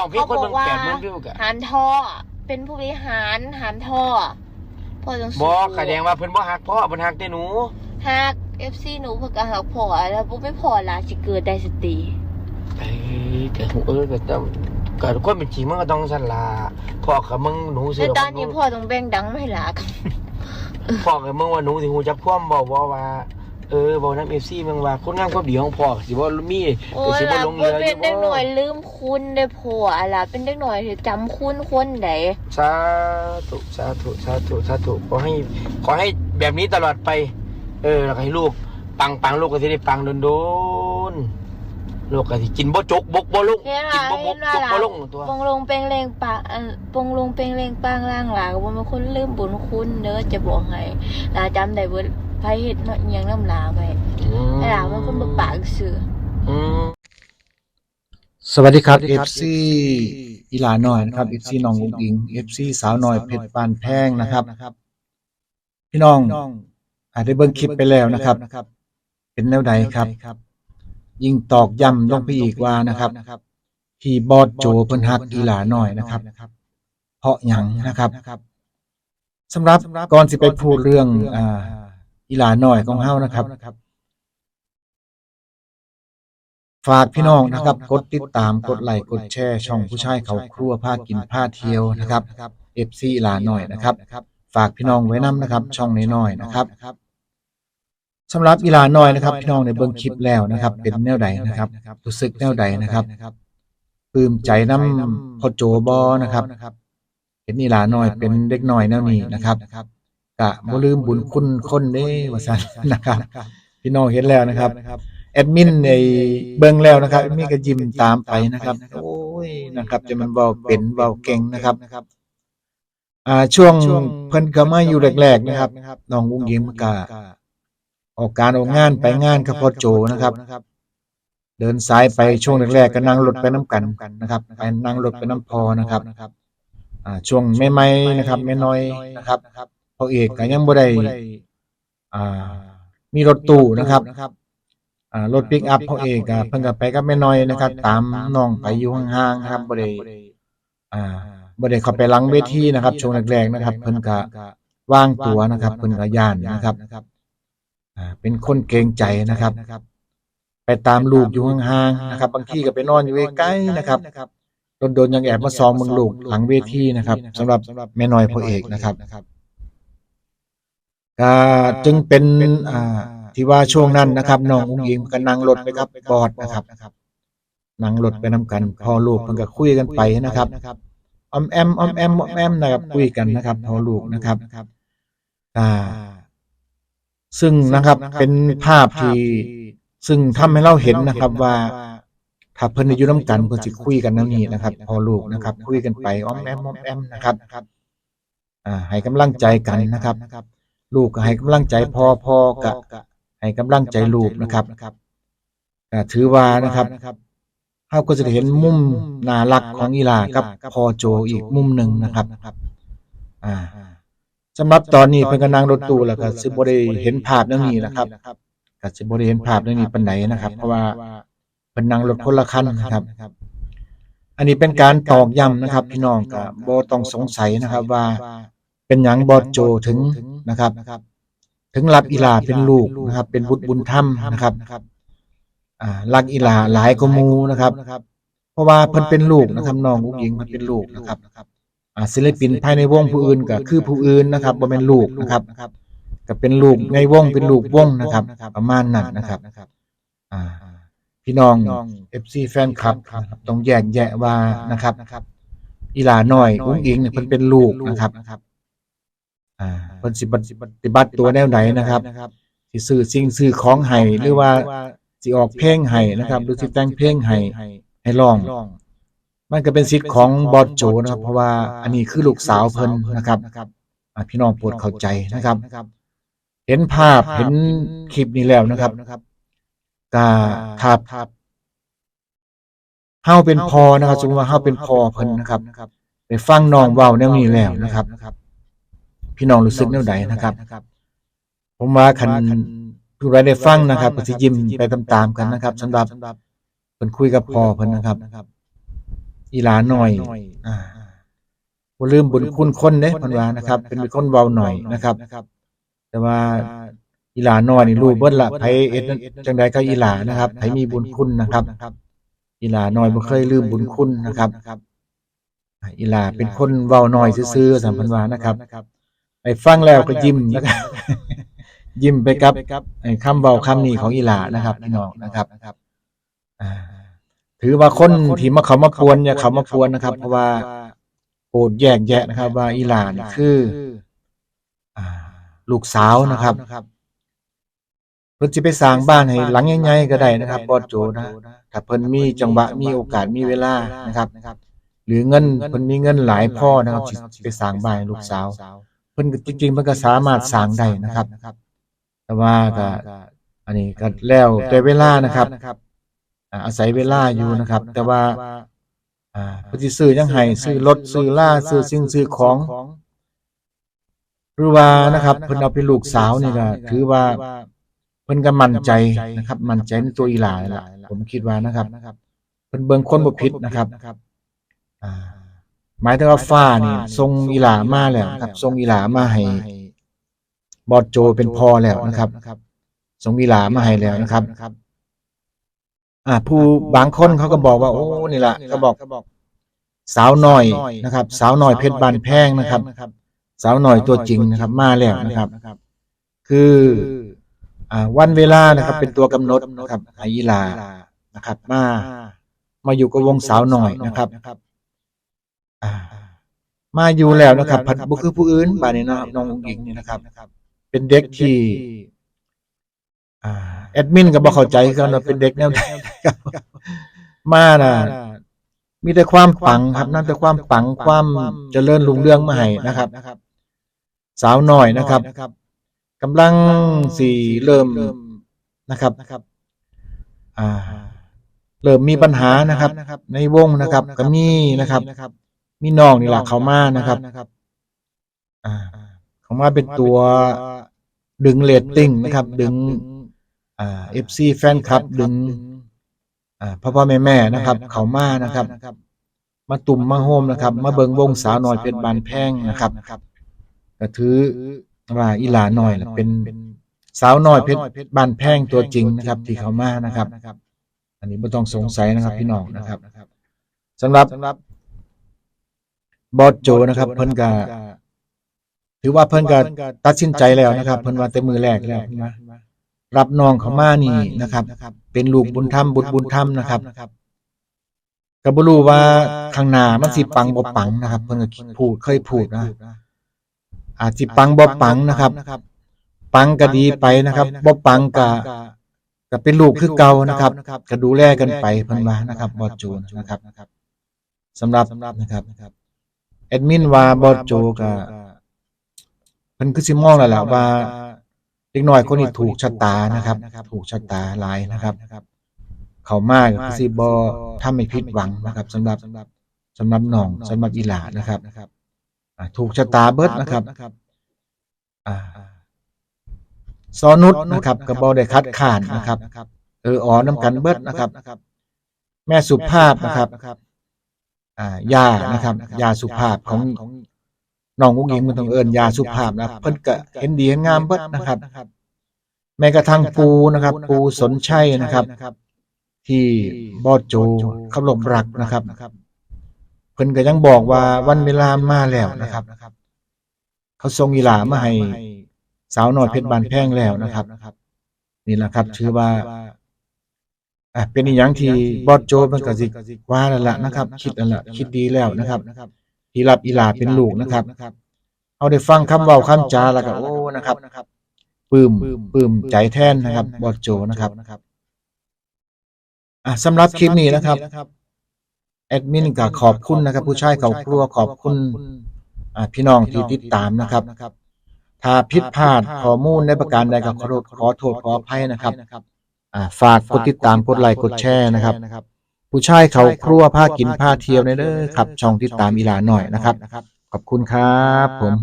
ต้องเพียงเขาคนบอเบิ่กงว่าแปดหมื่นวิวกะหานท่อเป็นผู้บริหารหานท่อพอจังบ่แสดงว่าเพิ่นบ่ฮักพ่อเพิ่นฮักแต่หนู ฮัก FC หนูเพิ่นก็ฮักพ่อแล้วบ่ไม่พอล่ะสิเกิดได้สติเอ้ยก็หูเออก็ต้องก็คนเป็นจริงมันก็ต้องสั่นล่ะพ่อกับมึงหนูสิแต่ตอนนี้พ่อต้องแบ่งดังไม่หลากันพ่อกับมึงว่าหนูสิฮู้จักความบ่บ่ว่า เออบ่นำ FC มึงว่าคนงามความดีของพ่อสิบ่มีโอ้ก็สิบ่ล่ะลงบ่เรืออเป็นยู่เด็กหน่บ่อยลืมคุณได้พ่อล่ะเป็นเด็กหน่อยที่จำคุณคนใดสาธุสาธุสาธุสาธุขอให้ขอให้แบบนี้ตลอดไป เออแล้วก็ให้ลูกปังปังลูกก็สิได้ปังโดนๆลูกก็สิกินบ่จกบกบ่ลงเห็นกิล่ะนบ่บเห็กนว่าจกล่ะบ่ลงตัวปงลงเปงเลงปางอันปงลงเปงเลงปางล่างหลาก็บ่เป็นคนลืมบุญคุณเด้อจะบอกให้ลาจำได้เบิด ไผเฮ็ดเนาะอิหยังนำลาไว้อืมไอ้ลาเป็นคนบ่ปากซื่ออืมสวัสดีครับ FC อีหลาหน่อยนะครับ FC น้องอุ้งอิง FC สาวหน่อยเพชรปานแพงนะครับ พี่น้องอาจได้เบิ่งคลิปไปแล้วนะครับ เป็นแนวใดครับ ยิ่งตอกย้ำลงไปอีกว่านะครับที่บอสโจเพิ่นฮักอีหลาหน่อยนะครับ เพราะหยังนะครับสำหรับก่อนสิไปพูดเรื่องอ่า อีหลาหน่อยของเฮานะครับ ฝากพี่น้องนะครับ กดติดตามกดไลค์กดแชร์ช่องผู้ชายเขาครัวพากินพาเที่ยวนะครับเอฟซีลาหน่อยนะครับ ฝากพี่น้องไว้นํนะครับ ช่องน้อยๆนะครับสำหรับอีลาน้อยนะครับ พี่น้องในเบิ่งคลิปแล้วนะครับ เป็นแนวใดนะครับรู้สึกแนวใดนะครับปลื้มใจน้ำพ่อโจบอนะครับ เห็นอีลาน้อยเป็นเด็กน้อยแนวนี้นะครับ กะบ่ลืมบุญคุณคนเด้ว่าซั่นนะครับ พี่น้องเห็นแล้วนะครับ แอดมินในเบิ่งแล้วนะครับแอดมินก็ยิ้มตามไปนะครับ โอ้ยนะครับจะมันเว้าเป็นเว้าเก่งนะครับอ่าช่วงเพิ่นก็มาอยู่แรกๆนะครับน้องอุ้งยิงมันก็ออกการออกงานไปงานกับพ่อโจนะครับ เดินสายไปช่วงแรกๆก็นั่งรถไปน้ำกันนะครับไปนั่งรถไปน้ำพอนะครับ อ่าช่วงใหม่ๆนะครับแม่น้อยนะครับ พ่อเอกก็ยังบ่ได้อ่า มีรถตู้นะครับอ่ารถปิกอัพพ่อเอกอะเพิ่นก็ไปกับแม่น้อยนะครับ ตามน้องไปอยู่ห่างๆนะครับบ่ได้อ่าบ่ได้เข้าไปหลังเวทีนะครับ ช่วงแรกๆนะครับ เพิ่นก็วางตัวนะครับ เพิ่นก็ย่านนะครับอ่าเป็นคนเกรงใจนะครับไปตามลูกอยู่ห่างๆนะครับ บางทีก็ไปนอนอยู่ใกล้ๆนะครับโดนๆยังแอบมาซองเบิ่งลูกหลังเวทีนะครับสำหรับแม่น้อยพ่อเอกนะครับ ก็จึงเป็นอ่าที่ว่าช่วงนั้นนะครับน้องอุ้งอิงก็นั่งรถไปกับบอดนะครับนั่งรถไปนํกันพอลูกมันก็คุยกันไปนะครับออมแอมออมแอมออมแอมนะครับคุยกันนะครับพอลูกนะครับอ่า ซึ่งนะครับเป็นภาพที่ซึ่งทำให้เราเห็นนะครับว่าถ้าเพิ่นได้อยู่นํกันเพิ่นสิคุยกันแนวนี้นะครับ พอลูกนะครับ คุยกันไปออมแอมออมแอมนะครับอ่าให้กำลังใจกันนะครับ ลูกก็ให้กำลังใจพ่อพ่อก็ให้กำลังใจลูกนะครับก็ถือว่านะครับเฮาก็จะได้เห็นมุมน่ารักของอีหลากับพ่อโจอีกมุมหนึ่งนะครับอ่าสำหรับตอนนี้เพิ่นก็นั่งรถตู้แล้วก็สิบ่ได้เห็นภาพเรื่องนี้นะครับก็สิบ่ได้เห็นภาพเรื่องนี้ปานใดนะครับ เพราะว่าเพิ่นนั่งรถคนละคันนะครับ อันนี้เป็นการตอกย้ำนะครับ พี่น้องก็บ่ต้องสงสัยนะครับว่า เป็นหยังบอดโจถึงนะครับ ถึงรับอีหลาเป็นลูกนะครับ เป็นบุตรบุญธรรมนะครับอ่ารักอีหลาหลายกว่าหมูนะครับเพราะว่าเพิ่นเป็นลูกนะครับน้องอุ้งอิงเพิ่นเป็นลูกนะครับอ่าศิลปินภายในวงผู้อื่นก็คือผู้อื่นนะครับบ่แม่นลูกนะครับก็เป็นลูกในวงเป็นลูกวงนะครับ ประมาณนั้นนะครับอ่าพี่น้อง FC แฟนคลับนะครับต้องแยกแยะว่านะครับอีหลาน้อยอุ้งอิงเนี่ยเพิ่นเป็นลูกนะครับ อ่าเพิ่นสิปฏิบัติตัวแนวไหนนะครับสิซื้อสิ่งซื้อของให้หรือว่าสิออกเพลงให้นะครับหรือสิแต่งเพลงให้ให้ร้อง มันก็เป็นสิทธิ์ของบอสโจนะครับ เพราะว่าอันนี้คือลูกสาวเพิ่นนะครับอ่าพี่น้องโปรดเข้าใจนะครับ เห็นภาพเห็นคลิปนี้แล้วนะครับก็ถ้าเฮาเป็นพอนะครับสมมติว่าเฮาเป็นพอเพิ่นนะครับ ไปฟังน้องเว้าแนวนี้แล้วนะครับ พี่น้องรู้สึกแนวใดนะครับ ผมว่าคันผู้ใดได้ฟังนะครับก็สิยิ้มไปตามๆกันนะครับสำหรับเพิ่นคุยกับพ่อเพิ่นนะครับ อีหลาหน่อย อ่าบ่ลืมบุญคุณคนเด้เพิ่นว่านะครับ เป็นคนเว้าหน่อยนะครับ แต่ว่าอีหลาน้อยนี่รู้เบิดละไผเอ็ดจังใดก็อีหลานะครับไผมีบุญคุณนะครับอีหลาน้อยบ่เคยลืมบุญคุณนะครับอ่าอีหลาเป็นคนเว้าน้อยซื่อๆสัมพันธ์ว่านะครับ ไปฟังแล้วก็ยิ้มนะครับยิ้มไปกับไอ้คำเว้าคำนี้ของอีหลานะครับพี่น้องนะครับอ่าถือว่าคนที่มาเขามาปวนอย่าเขามาปวนนะครับ เพราะว่าโปรดแยกแยะนะครับ ว่าอีหลานี่คืออ่าลูกสาวนะครับเพิ่นสิไปสร้างบ้านให้หลังใหญ่ๆก็ได้นะครับบอสโจนะถ้าเพิ่นมีจังหวะมีโอกาสมีเวลานะครับ หรือเงินเพิ่นมีเงินหลายพ่อนะครับสิไปสร้างบ้านให้ลูกสาว เพิ่นก็จริงๆเพิ่นก็สามารถสร้างได้นะครับ แต่ว่าก็อันนี้ก็แล้วแต่เวลานะครับอ่าอาศัยเวลาอยู่นะครับ แต่ว่าอ่าเพิ่นสิซื้อจังไห้ซื้อรถซื้อล่าซื้อสิ่งซื้อของหรือว่านะครับเพิ่นเอาเป็นลูกสาวนี่ก็ถือว่าเพิ่นก็มั่นใจนะครับ มั่นใจในตัวอีหลาแหละผมคิดว่านะครับเพิ่นเบิ่งคนบ่ผิดนะครับ อ่า หมายถึงว่าฟ้านี่ทรงอีหลามาแล้วครับทรงอีหลามาให้บอดโจเป็นพ่อแล้วนะครับทรงอีหลามาให้แล้วนะครับอ่าผู้บางคนเขาก็บอกว่า โอ้นี่ล่ะก็บอกสาวน้อยนะครับ สาวน้อยเพชรบานแพงนะครับ สาวหน่อยตัวจริงนะครับ มาแล้วนะครับ คืออ่าวันเวลานะครับ เป็นตัวกำหนดนะครับไออีลานะครับ มามาอยู่กับวงสาวหน่อยนะครับอ่า มาอยู่แล้วนะครับผัดบุคือผู้อื่นบานนี้นะครับน้องหญิงนี่นะครับ เป็นเด็กที่อ่าแอดมินก็บอกเข้าใจกันว่าเป็นเด็กแนวไหนครับมาน่ะมีแต่ความปังครับนั่นแต่ความปังความเจริญรุ่งเรืองมาให้นะครับ สาวหน่อยนะครับกำลังสี่เริ่มนะครับอ่าเริ่มมีปัญหานะครับ ในวงนะครับก็มีนะครับ มีน้องนี่แหละเขามานะครับ อ่า เขามาเป็นตัวดึงเรตติ้งนะครับ ดึง อ่าเอฟซีแฟนคลับ ดึง อ่าพ่อพ่อแม่แม่นะครับ เขามานะครับ มาตุ่มมาโฮมนะครับ มาเบิงวงสาวน้อยเพชรบานแพงนะครับก็ถือว่าอีหลาน้อยล่ะเป็นสาวน้อยเพชรบานแพงตัวจริงนะครับ ที่เขามานะครับ อันนี้ไม่ต้องสงสัยนะครับ พี่น้องนะครับสำหรับ บอสโจนะครับ เพิ่นก็ถือว่าเพิ่นก็ตัดสินใจแล้วนะครับ เพิ่นว่าแต่มือแรกแล้วนะรับน้องเขามานี่นะครับ เป็นลูกบุญธรรมบุตรบุญธรรมนะครับก็บ่รู้ว่าข้างหน้ามันสิปังบ่ปังนะครับ เพิ่นก็คิดพูดเคยพูดนะอาจสิปังบ่ปังนะครับปังก็ดีไปนะครับบ่ปังก็ก็เป็นลูกคือเก่านะครับก็ดูแลกันไปเพิ่นว่านะครับบอสโจนะครับสำหรับนะครับ แอดมินว่าบอสโจก็เพิ่นคือสิมองแล้วล่ะว่าเด็กน้อยคนนี้ถูกชะตานะครับ ถูกชะตาหลายนะครับ เขามากก็สิบ่ทำให้ผิดหวังนะครับสำหรับสำหรับน้องสำหรับอีหลานะครับอ่าถูกชะตาเบิดนะครับอ่าซอนุษนะครับกระบอได้คัดค้านนะครับ เอออ๋อน้ำกันเบิดนะครับ แม่สุภาพนะครับอ่า ยานะครับ ยาสุภาพของน้องกุ้งยิงมันต้องเอิญยาสุภาพนะเพิ่นก็เห็นดีเห็นงามเบิดนะครับ แม้กระทั่งปูนะครับ ปูสนชัยนะครับ ที่บอโจเขาลบรักนะครับเพิ่นก็ยังบอกว่าวันเวลามาแล้วนะครับ เขาทรงอีหลามาให้สาวน้อยเพชรบานแพงแล้วนะครับ นี่แหละครับ ถือว่า อะเป็นอีหยังที่บอสโจมันก็สิว่าแล้วล่ะนะครับ คิดแล้วล่ะคิดดีแล้วนะครับที่รับอีหลาเป็นลูกนะครับเอาได้ฟังคำเว้าคำจาแล้วก็โอ้นะครับปลื้มปลื้มใจแทนนะครับ บอสโจนะครับอะสำหรับคลิปนี้นะครับแอดมินก็ขอบคุณนะครับ ผู้ชายเขาครัวขอบคุณอ่าพี่น้องที่ติดตามนะครับ ถ้าผิดพลาดข้อมูลในประการใดก็ขอโทษขอโทษขออภัยนะครับอ่า ฝากกดติดตามกดไลค์กดแชร์นะครับ ผู้ชายเขาครัวผ้ากินผ้าเที่ยวในเด้อครับ ช่องติดตามอีหลาหน่อยนะครับ ขอบคุณครับ ผม